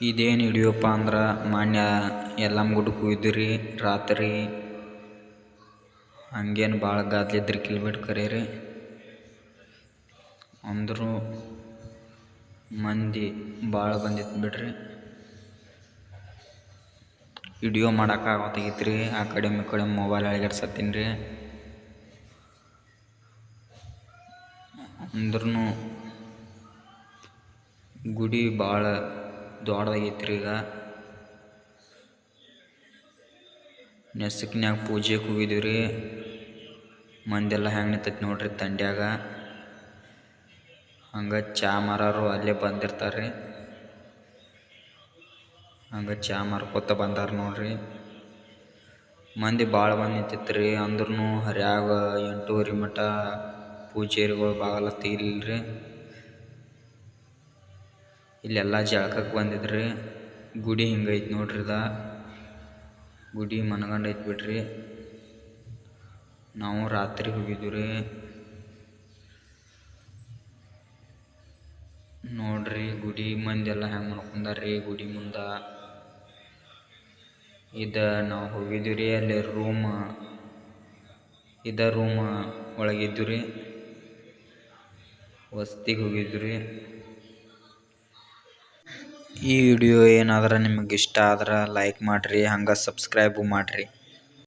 ಇದೇನು ಹಿಡಿಯೋಪ್ಪ ಅಂದ್ರೆ ಮಾನ್ಯ ಯಲ್ಲಮ್ಮ ಗುಡ್ಡಕ್ಕೆ ಹೋಗಿದ್ವಿ ರಾತ್ರಿ ಹಂಗೇನು ಭಾಳ ಗದ್ದಲ ಕಿಲ್ಬಿಟ್ಟು ಕರೆ ರೀ ಅಂದರೂ ಮಂದಿ ಭಾಳ ಬಂದಿತ್ತು ಬಿಡ್ರಿ. ವಿಡಿಯೋ ಮಾಡೋಕ್ಕಾಗತ್ತಾಗಿತ್ತು ರೀ ಆ ಕಡೆ ಈ ಕಡೆ ಮೊಬೈಲ್ ಅಳಗ್ಯಾಡ್ಸತ್ತೀನಿ ರೀ ಅಂದ್ರೂ ಗುಡಿ ಭಾಳ ದೊಡ್ಡದಾಗೈತೆ ರೀ ಈಗ ನೆಸಕ್ನ್ಯಾಗ ಪೂಜೆಗೆ ಹೋಗಿದ್ದೀವಿ ರೀ ಮಂದೆಲ್ಲ ಹೆಂಗೆ ನಿಂತೈತೆ ನೋಡ್ರಿ ತಂಡ್ಯಾಗ. ಹಂಗೆ ಚಾ ಮಾರೋರು ಅಲ್ಲೇ ಬಂದಿರ್ತಾರೆ ರೀ ಹಂಗೆ ಚಾ ಮಾರ್ಕೋತ ಬಂದಾರ ನೋಡ್ರಿ. ಮಂದಿ ಭಾಳ ಬಂದು ನಿಂತಿತ್ತು ರೀ ಅಂದ್ರೂ ಹರ್ಯಾಗ ಎಂಟೂವರೆ ಮಟ ಪೂಜೇರಿಗಳು ಬಾಗಲ ತೆಗಿಲಿಲ್ಲ ರೀ ಇಲ್ಲೆಲ್ಲ ಜಳಕಕ್ಕೆ ಬಂದಿದ್ರಿ. ಗುಡಿ ಹಿಂಗೈತೆ ನೋಡ್ರಿ ಇದ. ಗುಡಿ ಮನಗಂಡೈತೆ ಬಿಡ್ರಿ. ನಾವು ರಾತ್ರಿ ಹೋಗಿದ್ವಿ ರೀ ನೋಡ್ರಿ ಗುಡಿ ಮಂದಿ ಎಲ್ಲ ಹೆಂಗೆ ಮಾಡ್ಕೊಂಡಾರ್ರಿ ಗುಡಿ ಮುಂದೆ. ಇದ ನಾವು ಹೋಗಿದ್ವಿ ರೀ ಅಲ್ಲಿ ರೂಮ್. ಇದ ರೂಮ್ ಒಳಗಿದ್ದು ರೀ ವಸ್ತಿಗೆ ಹೋಗಿದ್ವಿ ರೀ ಈ ವಿಡಿಯೋ ಏನಾದರೂ ನಿಮಗೆ ಇಷ್ಟ ಆದ್ರೆ ಲೈಕ್ ಮಾಡಿರಿ ಹಂಗೆ ಸಬ್ಸ್ಕ್ರೈಬು ಮಾಡಿರಿ.